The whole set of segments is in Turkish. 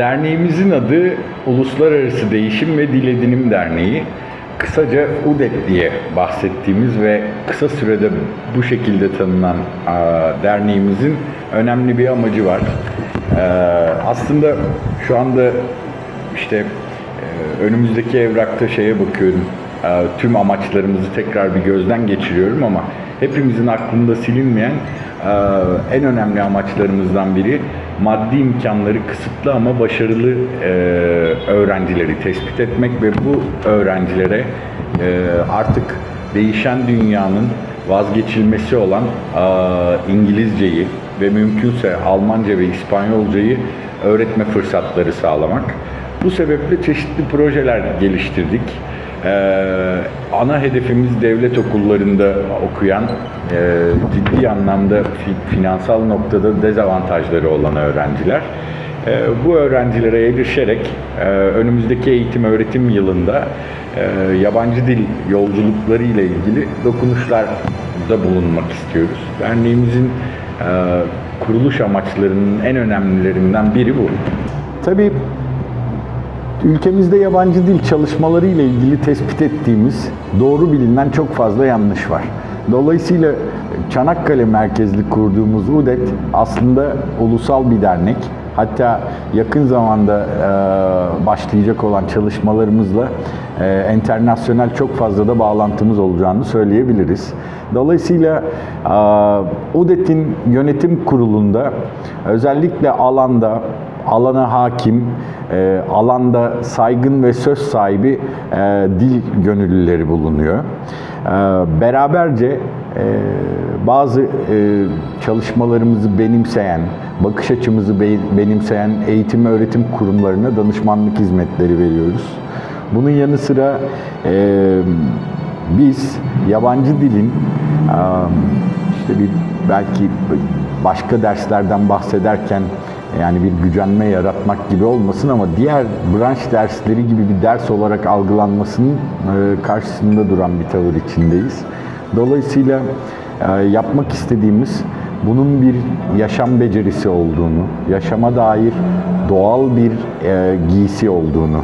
Derneğimizin adı Uluslararası Değişim ve Dil Edinim Derneği. Kısaca UDET diye bahsettiğimiz ve kısa sürede bu şekilde tanınan derneğimizin önemli bir amacı var. Ee, aslında şu anda işte e, önümüzdeki evrakta şeye bakıyorum. E, Tüm amaçlarımızı tekrar bir gözden geçiriyorum ama hepimizin aklında silinmeyen e, en önemli amaçlarımızdan biri maddi imkanları kısıtlı ama başarılı e, öğrencileri tespit etmek ve bu öğrencilere e, artık değişen dünyanın vazgeçilmesi olan İngilizceyi ve mümkünse Almanca ve İspanyolcayı öğretme fırsatları sağlamak. Bu sebeple çeşitli projeler geliştirdik. Ee, ana hedefimiz devlet okullarında okuyan, e, ciddi anlamda fi- finansal noktada dezavantajları olan öğrenciler. Ee, bu öğrencilere erişerek e, önümüzdeki eğitim öğretim yılında e, yabancı dil yolculukları ile ilgili dokunuşlarda bulunmak istiyoruz. Derneğimizin e, kuruluş amaçlarının en önemlilerinden biri bu. Tabii ülkemizde yabancı dil çalışmaları ile ilgili tespit ettiğimiz doğru bilinen çok fazla yanlış var. Dolayısıyla Çanakkale merkezli kurduğumuz UDET aslında ulusal bir dernek. Hatta yakın zamanda e, başlayacak olan çalışmalarımızla e, internasyonel çok fazla da bağlantımız olacağını söyleyebiliriz. Dolayısıyla e, UDET'in yönetim kurulunda özellikle alanda alana hakim, e, alanda saygın ve söz sahibi e, dil gönüllüleri bulunuyor. E, beraberce e, bazı e, çalışmalarımızı benimseyen, bakış açımızı be- benimseyen eğitim öğretim kurumlarına danışmanlık hizmetleri veriyoruz. Bunun yanı sıra e, biz yabancı dilin e, işte bir belki başka derslerden bahsederken yani bir gücenme yaratmak gibi olmasın ama diğer branş dersleri gibi bir ders olarak algılanmasının e, karşısında duran bir tavır içindeyiz. Dolayısıyla e, yapmak istediğimiz bunun bir yaşam becerisi olduğunu, yaşama dair doğal bir e, giysi olduğunu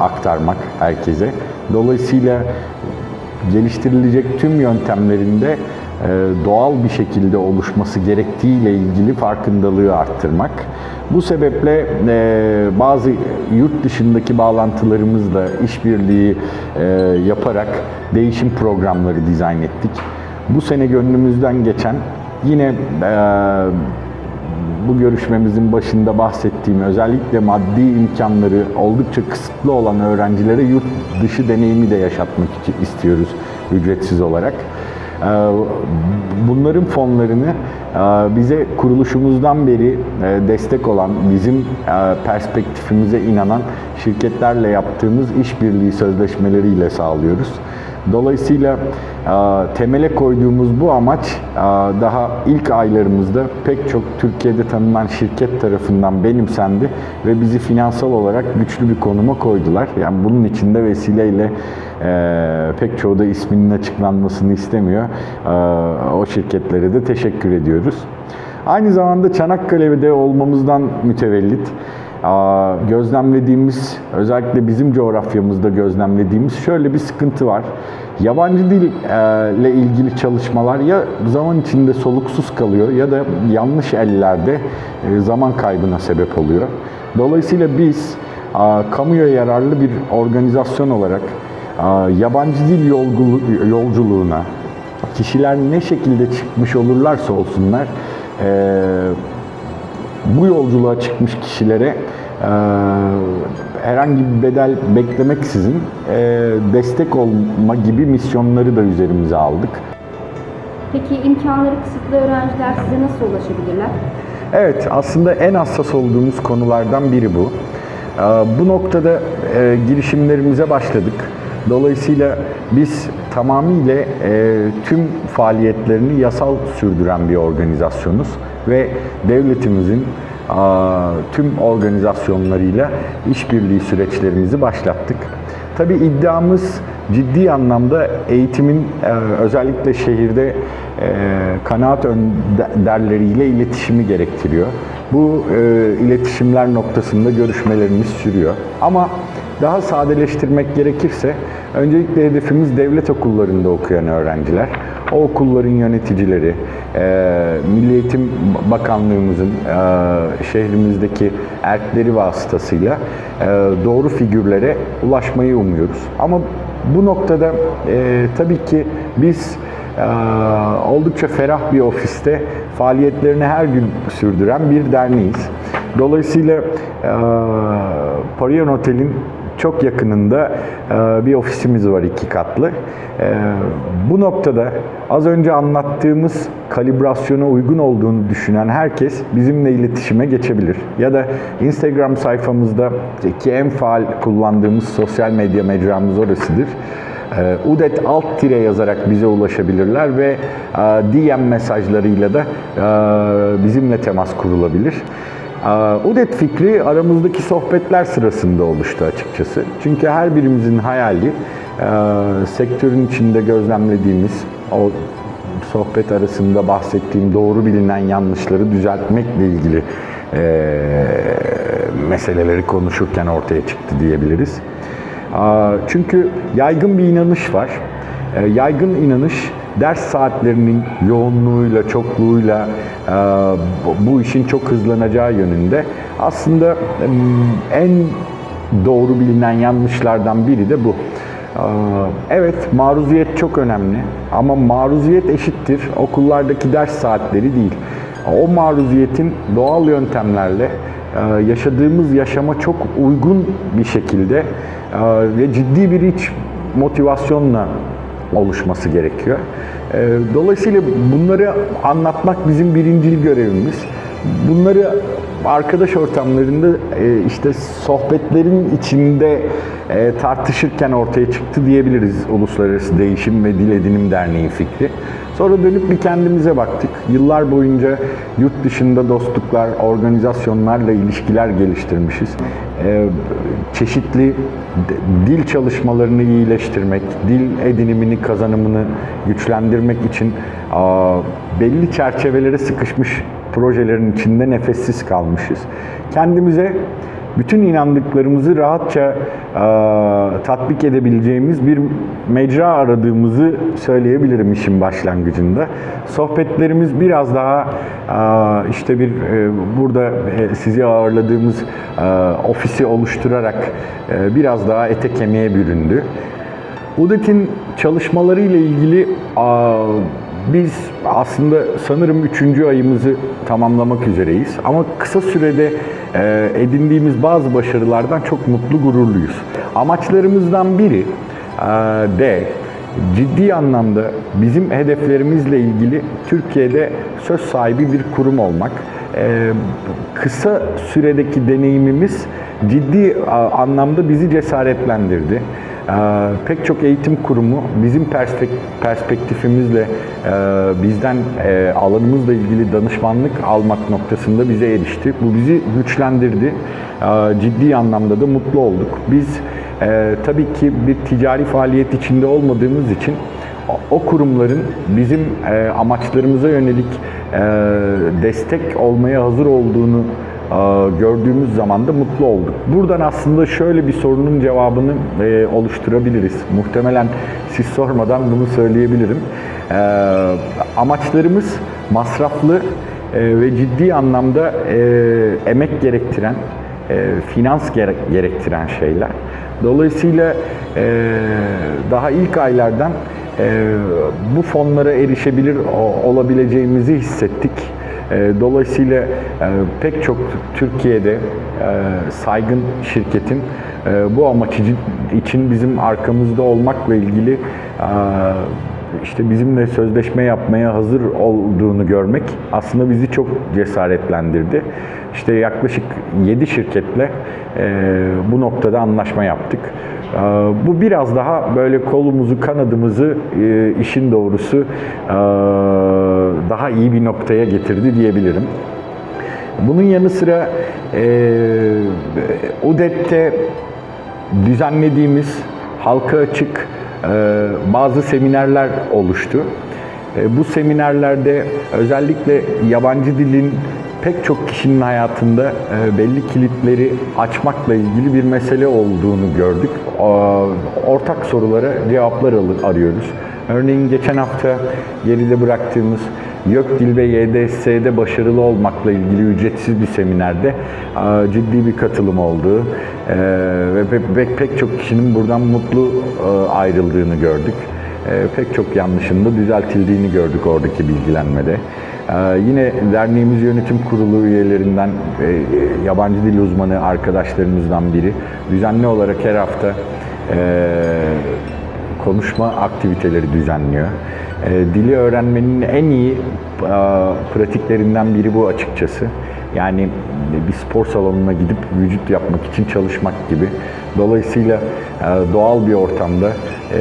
aktarmak herkese. Dolayısıyla geliştirilecek tüm yöntemlerinde doğal bir şekilde oluşması gerektiğiyle ilgili farkındalığı arttırmak. Bu sebeple e, bazı yurt dışındaki bağlantılarımızla işbirliği e, yaparak değişim programları dizayn ettik. Bu sene gönlümüzden geçen yine e, bu görüşmemizin başında bahsettiğim özellikle maddi imkanları oldukça kısıtlı olan öğrencilere yurt dışı deneyimi de yaşatmak için istiyoruz ücretsiz olarak. Ee, Bunların fonlarını e, bize kuruluşumuzdan beri e, destek olan, bizim e, perspektifimize inanan şirketlerle yaptığımız işbirliği sözleşmeleriyle sağlıyoruz. Dolayısıyla temele koyduğumuz bu amaç e, daha ilk aylarımızda pek çok Türkiye'de tanınan şirket tarafından benimsendi ve bizi finansal olarak güçlü bir konuma koydular. Yani bunun içinde vesileyle e, pek çoğu da isminin açıklanmasını istemiyor. E, o şirketlere de teşekkür ediyoruz. Aynı zamanda Çanakkale'de olmamızdan mütevellit gözlemlediğimiz, özellikle bizim coğrafyamızda gözlemlediğimiz şöyle bir sıkıntı var. Yabancı dil e, ilgili çalışmalar ya zaman içinde soluksuz kalıyor ya da yanlış ellerde e, zaman kaybına sebep oluyor. Dolayısıyla biz kamuya yararlı bir organizasyon olarak yabancı dil yolculuğuna kişiler ne şekilde çıkmış olurlarsa olsunlar e, bu yolculuğa çıkmış kişilere e, herhangi bir bedel beklemeksizin e, destek olma gibi misyonları da üzerimize aldık. Peki imkanları kısıtlı öğrenciler size nasıl ulaşabilirler? Evet, aslında en hassas olduğumuz konulardan biri bu. Bu noktada e, girişimlerimize başladık. Dolayısıyla biz tamamıyla e, tüm faaliyetlerini yasal sürdüren bir organizasyonuz ve devletimizin a, tüm organizasyonlarıyla işbirliği süreçlerimizi başlattık. Tabii iddiamız ciddi anlamda eğitimin e, özellikle şehirde e, kanaat önderleriyle iletişimi gerektiriyor. bu e, iletişimler noktasında görüşmelerimiz sürüyor. Ama daha sadeleştirmek gerekirse öncelikle hedefimiz devlet okullarında okuyan öğrenciler. O okulların yöneticileri, e, Milli Eğitim Bakanlığımızın e, şehrimizdeki erkleri vasıtasıyla e, doğru figürlere ulaşmayı umuyoruz. Ama bu noktada e, tabii ki biz e, oldukça ferah bir ofiste faaliyetlerini her gün sürdüren bir derneğiz. Dolayısıyla e, Parion Otel'in çok yakınında e, bir ofisimiz var iki katlı. E, bu noktada az önce anlattığımız kalibrasyona uygun olduğunu düşünen herkes bizimle iletişime geçebilir. Ya da Instagram sayfamızda ki en faal kullandığımız sosyal medya mecramız orasıdır. E, Udet alt tire yazarak bize ulaşabilirler ve DM mesajlarıyla da bizimle temas kurulabilir. UDET fikri aramızdaki sohbetler sırasında oluştu açıkçası. Çünkü her birimizin hayali e, sektörün içinde gözlemlediğimiz o sohbet arasında bahsettiğim doğru bilinen yanlışları düzeltmekle ilgili e, meseleleri konuşurken ortaya çıktı diyebiliriz. Çünkü yaygın bir inanış var. E, Yaygın inanış ders saatlerinin yoğunluğuyla, çokluğuyla e, bu- işin çok hızlanacağı yönünde. Aslında em, en doğru bilinen yanlışlardan biri de bu. Ee, Evet, maruziyet çok önemli ama maruziyet eşittir okullardaki ders saatleri değil. O maruziyetin doğal yöntemlerle e, yaşadığımız yaşama çok uygun bir şekilde e, ve ciddi bir iç motivasyonla oluşması gerekiyor. E, Dolayısıyla bunları anlatmak bizim birincil görevimiz. Bunları arkadaş ortamlarında e, işte sohbetlerin içinde e, tartışırken ortaya çıktı diyebiliriz Uluslararası Değişim ve Dil Edinim Derneği fikri. Sonra dönüp bir kendimize baktık. Yıllar boyunca yurt dışında dostluklar, organizasyonlarla ilişkiler geliştirmişiz. E, çeşitli dil çalışmalarını iyileştirmek, dil edinimini, kazanımını güçlendirmek için aa, belli çerçevelere sıkışmış projelerin içinde nefessiz kalmışız. Kendimize bütün inandıklarımızı rahatça e, tatbik edebileceğimiz bir mecra aradığımızı söyleyebilirim işin başlangıcında. Sohbetlerimiz biraz daha e, işte bir e, burada e, sizi ağırladığımız e, ofisi oluşturarak e, biraz daha ete kemiğe büründü. UDET'in çalışmaları ile ilgili aa, biz aslında sanırım üçüncü ayımızı tamamlamak üzereyiz. Ama kısa sürede e, edindiğimiz bazı başarılardan çok mutlu, gururluyuz. Amaçlarımızdan biri e, de ciddi anlamda bizim hedeflerimizle ilgili Türkiye'de söz sahibi bir kurum olmak. E, kısa süredeki deneyimimiz ciddi anlamda bizi cesaretlendirdi. Ee, pek çok eğitim kurumu bizim perspek- perspektifimizle e, bizden e, alanımızla ilgili danışmanlık almak noktasında bize erişti. Bu bizi güçlendirdi. Ee, ciddi anlamda da mutlu olduk. Biz e, tabii ki bir ticari faaliyet içinde olmadığımız için o- kurumların bizim amaçlarımıza yönelik destek olmaya hazır olduğunu gördüğümüz zaman da mutlu olduk. Buradan aslında şöyle bir sorunun cevabını e, oluşturabiliriz. Muhtemelen siz sormadan bunu söyleyebilirim. E, amaçlarımız masraflı e, ve ciddi anlamda emek gerektiren, finans gere- gerektiren şeyler. Dolayısıyla daha ilk aylardan bu fonlara erişebilir olabileceğimizi hissettik. E, Dolayısıyla e, pek çok Türkiye'de e, saygın şirketin e, bu amaç için- bizim arkamızda olmakla ilgili işte bizimle sözleşme yapmaya hazır olduğunu görmek aslında bizi çok cesaretlendirdi. İşte yaklaşık 7 şirketle bu noktada anlaşma yaptık. Bu biraz daha böyle kolumuzu, kanadımızı işin doğrusu daha iyi bir noktaya getirdi diyebilirim. Bunun yanı sıra e, UDET'te düzenlediğimiz halka açık e, bazı seminerler oluştu. E, Bu seminerlerde özellikle yabancı dilin pek çok kişinin hayatında e, belli kilitleri açmakla ilgili bir mesele olduğunu gördük. Aa, Ortak sorulara cevaplar arıyoruz. Örneğin geçen hafta geride bıraktığımız YÖKDİL ve YDS'de başarılı olmakla ilgili ücretsiz bir seminerde ciddi bir katılım olduğu e, ve pe- pek, pek çok kişinin buradan mutlu ayrıldığını gördük. E, Pek çok yanlışın da düzeltildiğini gördük oradaki bilgilenmede. Ee, Yine derneğimiz yönetim kurulu üyelerinden e, yabancı dil uzmanı arkadaşlarımızdan biri düzenli olarak her hafta e, konuşma aktiviteleri düzenliyor. E, Dili öğrenmenin en iyi e, pratiklerinden biri bu açıkçası. Yani bir spor salonuna gidip vücut yapmak için çalışmak gibi. Dolayısıyla e, doğal bir ortamda e,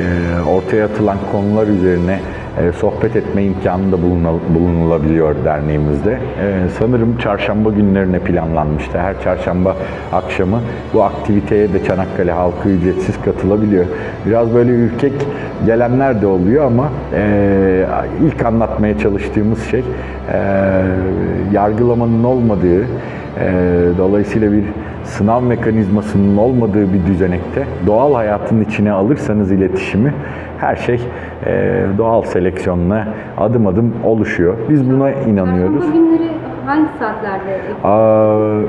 ortaya atılan konular üzerine e, sohbet etme imkanı da bulunul- bulunulabiliyor derneğimizde. E, sanırım çarşamba günlerine planlanmıştı. Her çarşamba akşamı bu aktiviteye de Çanakkale halkı ücretsiz katılabiliyor. Biraz böyle ürkek gelenler de oluyor ama e, ilk anlatmaya çalıştığımız şey yargılamanın olmadığı, dolayısıyla bir sınav mekanizmasının olmadığı bir düzenekte doğal hayatın içine alırsanız iletişimi her şey e, doğal seleksiyonla adım adım oluşuyor. Biz buna inanıyoruz. Çarşamba günleri hangi saatlerde? Aa,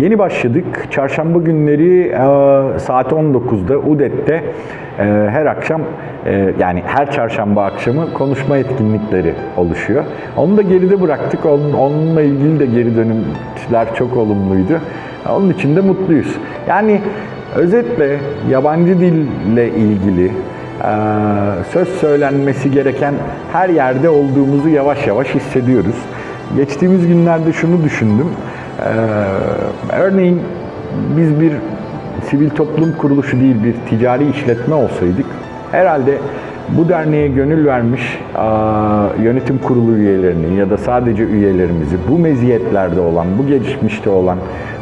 yeni başladık. Çarşamba günleri aa, saat 19'da UDET'te e, her akşam e, yani her çarşamba akşamı konuşma etkinlikleri oluşuyor. Onu da geride bıraktık. Onun, onunla ilgili de geri dönüşler çok olumluydu. Onun için de mutluyuz. Yani özetle yabancı dille ilgili söz söylenmesi gereken her yerde olduğumuzu yavaş yavaş hissediyoruz. Geçtiğimiz günlerde şunu düşündüm. Eee, örneğin biz bir sivil toplum kuruluşu değil bir ticari işletme olsaydık herhalde bu derneğe gönül vermiş yönetim kurulu üyelerini ya da sadece üyelerimizi bu meziyetlerde olan, bu gelişmişte olan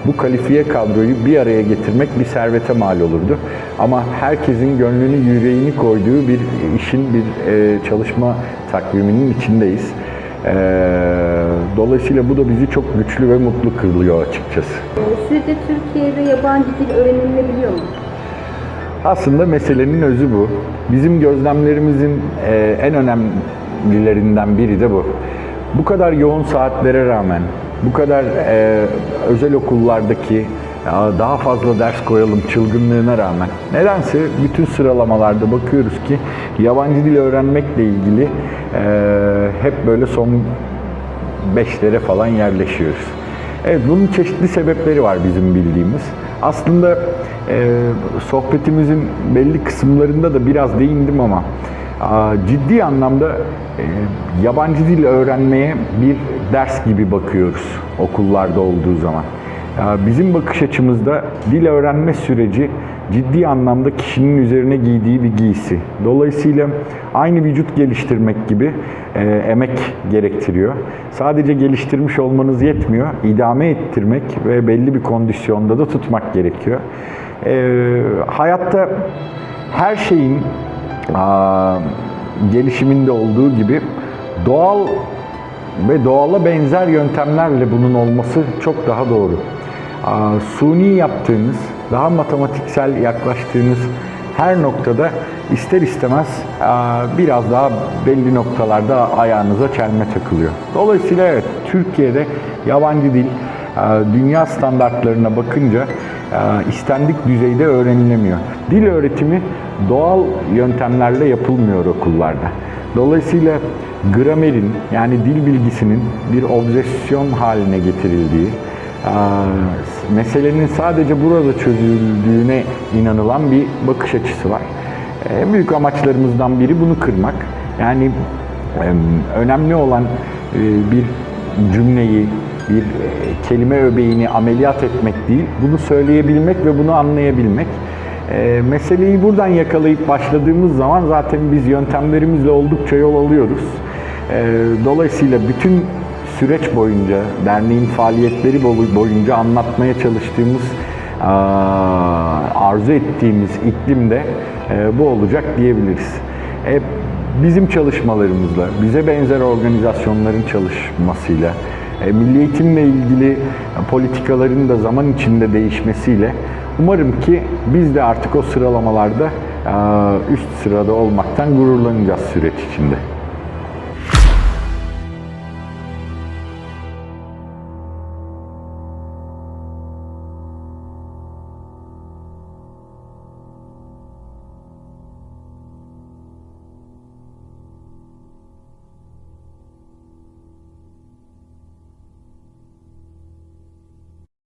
bu kalifiye kadroyu bir araya getirmek bir servete mal olurdu. Ama herkesin gönlünü, yüreğini koyduğu bir işin, bir e, çalışma takviminin içindeyiz. E, dolayısıyla bu da bizi çok güçlü ve mutlu kılıyor açıkçası. Ee, Sizce Türkiye'de yabancı dil öğrenilebiliyor mu? Aslında meselenin özü bu. Bizim gözlemlerimizin e, en önemlilerinden biri de bu. Bu kadar yoğun saatlere rağmen, bu kadar e, özel okullardaki ya daha fazla ders koyalım çılgınlığına rağmen nedense bütün sıralamalarda bakıyoruz ki yabancı dil öğrenmekle ilgili e, hep böyle son beşlere falan yerleşiyoruz. Evet bunun çeşitli sebepleri var bizim bildiğimiz. Aslında e, sohbetimizin belli kısımlarında da biraz değindim ama ciddi anlamda yabancı dil öğrenmeye bir ders gibi bakıyoruz okullarda olduğu zaman. Ya Bizim bakış açımızda dil öğrenme süreci ciddi anlamda kişinin üzerine giydiği bir giysi. Dolayısıyla aynı vücut geliştirmek gibi e, emek gerektiriyor. Sadece geliştirmiş olmanız yetmiyor. idame ettirmek ve belli bir kondisyonda da tutmak gerekiyor. E, hayatta her şeyin aa, gelişiminde olduğu gibi doğal ve doğala benzer yöntemlerle bunun olması çok daha doğru. Suni yaptığınız, daha matematiksel yaklaştığınız her noktada ister istemez biraz daha belli noktalarda ayağınıza çelme takılıyor. Dolayısıyla evet Türkiye'de yabancı dil dünya standartlarına bakınca istendik düzeyde öğrenilemiyor. Dil öğretimi doğal yöntemlerle yapılmıyor okullarda. Dolayısıyla gramerin yani dil bilgisinin bir obsesyon haline getirildiği, meselenin sadece burada çözüldüğüne inanılan bir bakış açısı var. En büyük amaçlarımızdan biri bunu kırmak. Yani em, önemli olan e, bir cümleyi, bir e, kelime öbeğini ameliyat etmek değil, bunu söyleyebilmek ve bunu anlayabilmek. E, meseleyi buradan yakalayıp başladığımız zaman zaten biz yöntemlerimizle oldukça yol alıyoruz. E, dolayısıyla bütün süreç boyunca, derneğin faaliyetleri boyu- boyunca anlatmaya çalıştığımız, arzu ettiğimiz iklimde bu olacak diyebiliriz. E, bizim çalışmalarımızla, bize benzer organizasyonların çalışmasıyla, e, milli eğitimle ilgili politikaların da zaman içinde değişmesiyle umarım ki biz de artık o sıralamalarda üst sırada olmaktan gururlanacağız süreç içinde.